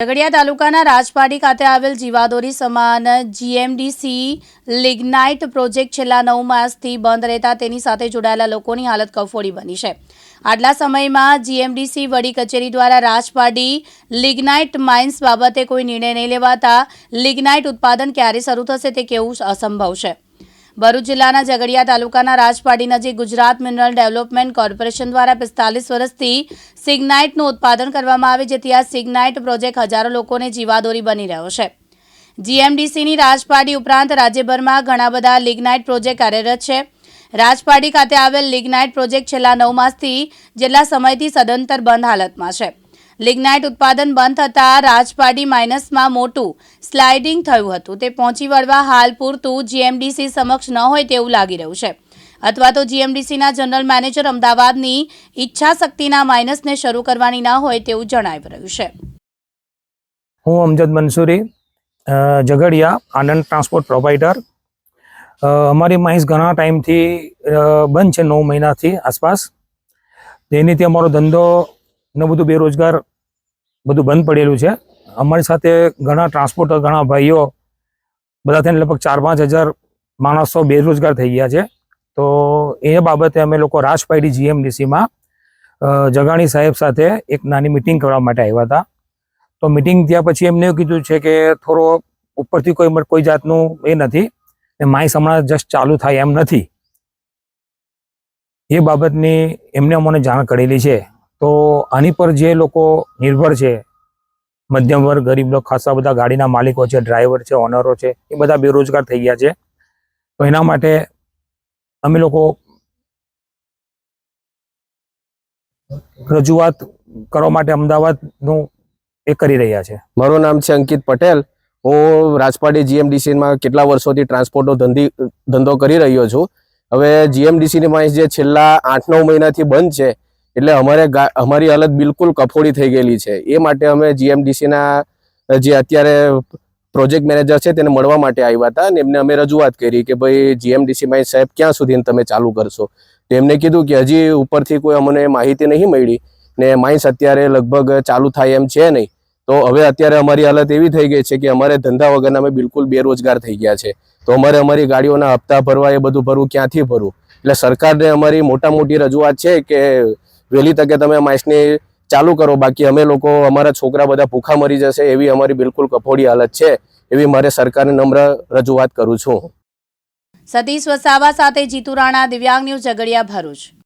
ઝઘડિયા તાલુકાના રાજપાડી ખાતે આવેલ જીવાદોરી સમાન જીએમડીસી લિગ્નાઇટ પ્રોજેક્ટ છેલ્લા નવ માસથી બંધ રહેતા તેની સાથે જોડાયેલા લોકોની હાલત કફોડી બની છે. આટલા સમયમાં જીએમડીસી વડી કચેરી દ્વારા રાજપાડી લિગ્નાઇટ માઇન્સ બાબતે કોઈ નિર્ણય નહીં લેવાતા લિગ્નાઇટ ઉત્પાદન ક્યારે શરૂ થશે તે કેવું અસંભવ છે? ભરૂચ જિલ્લાના ઝઘડિયા તાલુકાના રાજપાડી નજીક ગુજરાત મિનરલ ડેવલપમેન્ટ કોર્પોરેશન દ્વારા પિસ્તાલીસ વર્ષથી સિગ્નાઇટનું ઉત્પાદન કરવામાં આવે જેથી આ સિગ્નાઇટ પ્રોજેક્ટ હજારો લોકોને જીવાદોરી બની રહ્યો છે. જીએમડીસીની રાજપાડી ઉપરાંત રાજ્યભરમાં ઘણા બધા લિગ્નાઇટ પ્રોજેક્ટ કાર્યરત છે. રાજપાડી ખાતે આવેલ લિગ્નાઇટ પ્રોજેક્ટ છેલ્લા નવ માસથી જેટલા સમયથી સદંતર બંધ હાલતમાં છે. લિગ્નાઇટ ઉત્પાદન બંધ થતાં રાજપાડી માઇનસમાં મોટું સ્લાઇડિંગ થયું હતું. તે પહોંચી વળવા હાલ પૂરતું જીએમડીસી સમક્ષ ન હોય તેવું લાગી રહ્યું છે. અથવા તો જીએમડીસીના જનરલ મેનેજર અમદાવાદની ઈચ્છા શક્તિના માઇનસને શરૂ કરવાની ન હોય તેવું જણાવી રહ્યું છે. હું અમજદ મંસૂરી ઝઘડિયા, આનંદ ટ્રાન્સપોર્ટ પ્રોવાઈડર અમારી માહિસ ઘણા ટાઈમથી બંધ છે નવ મહિનાથી આસપાસ. તેનીથી અમારો ધંધો ને બધું બેરોજગાર બધું બંધ પડેલું છે. અમારી સાથે ઘણા ટ્રાન્સપોર્ટર ઘણા ભાઈઓ, બધા થઈને લગભગ ચાર પાંચ હજાર માણસો બેરોજગાર થઈ ગયા છે. તો એ બાબતે અમે લોકો રાજપાયડી જીએમડીસીમાં જગાણી સાહેબ સાથે એક નાની મિટિંગ કરવા માટે આવ્યા હતા. તો મિટિંગ થયા પછી એમને એવું કીધું છે કે થોડો ઉપરથી કોઈ કોઈ જાતનું એ નથી ને માઇસ હમણાં જસ્ટ ચાલુ થાય એમ નથી. એ બાબતની એમને અમને જાણ કરેલી છે. તો આની પર જે લોકો નિર્ભર છે, મધ્યમ વર્ગ, ગરીબ લોકો, ખાસા બધા ગાડીના માલિકો છે ડ્રાઈવર છે ઓનરો છે, એ બધા બેરોજગાર થઈ ગયા છે. તો એના માટે અમે લોકો રજૂઆત કરવા માટે અમદાવાદનું એ કરી રહ્યા છે. મારું નામ છે અંકિત પટેલ. હું રાજપાડી જીએમડીસીમાં કેટલા વર્ષોથી ટ્રાન્સપોર્ટનો ધંધી, ધંધો કરી રહ્યો છું. હવે જીએમડીસીની માહિતી જે છેલ્લા આઠ નવ મહિનાથી બંધ છે એટલે અમારે અમારી હાલત બિલકુલ કફોડી થઈ ગયેલી છે. એ માટે અમે જીએમડીસીના જે અત્યારે પ્રોજેક્ટ મેનેજર છે તેને મળવા માટે આવ્યા હતા અને એમને અમે રજૂઆત કરી કે ભાઈ જીએમડીસી માં સાહેબ ક્યાં સુધી તમે ચાલુ કરશો. તો એમને કીધું કે હજી ઉપરથી કોઈ અમને માહિતી નહીં મળી ને માઇન્સ અત્યારે લગભગ ચાલુ થાય એમ છે નહીં. તો હવે અત્યારે અમારી હાલત એવી થઈ ગઈ છે કે અમારે ધંધા વગરના અમે બિલકુલ બેરોજગાર થઈ ગયા છે. તો અમારે અમારી ગાડીઓના હપ્તા ભરવા એ બધું ભરવું ક્યાંથી ભરવું? એટલે સરકારને અમારી મોટા મોટી રજૂઆત છે કે વહેલી તકે તમે માઇસની ચાલુ કરો. બાકી અમે લોકો, અમારા છોકરા બધા ભૂખા મરી જશે એવી અમારી બિલકુલ કફોડી હાલત છે, એવી મારે સરકારને નમ્ર રજૂઆત કરું છું. સતીશ વસાવા સાથે જીતુ રાણા, દિવ્યાંગ ન્યૂઝ, ઝઘડિયા ભરૂચ.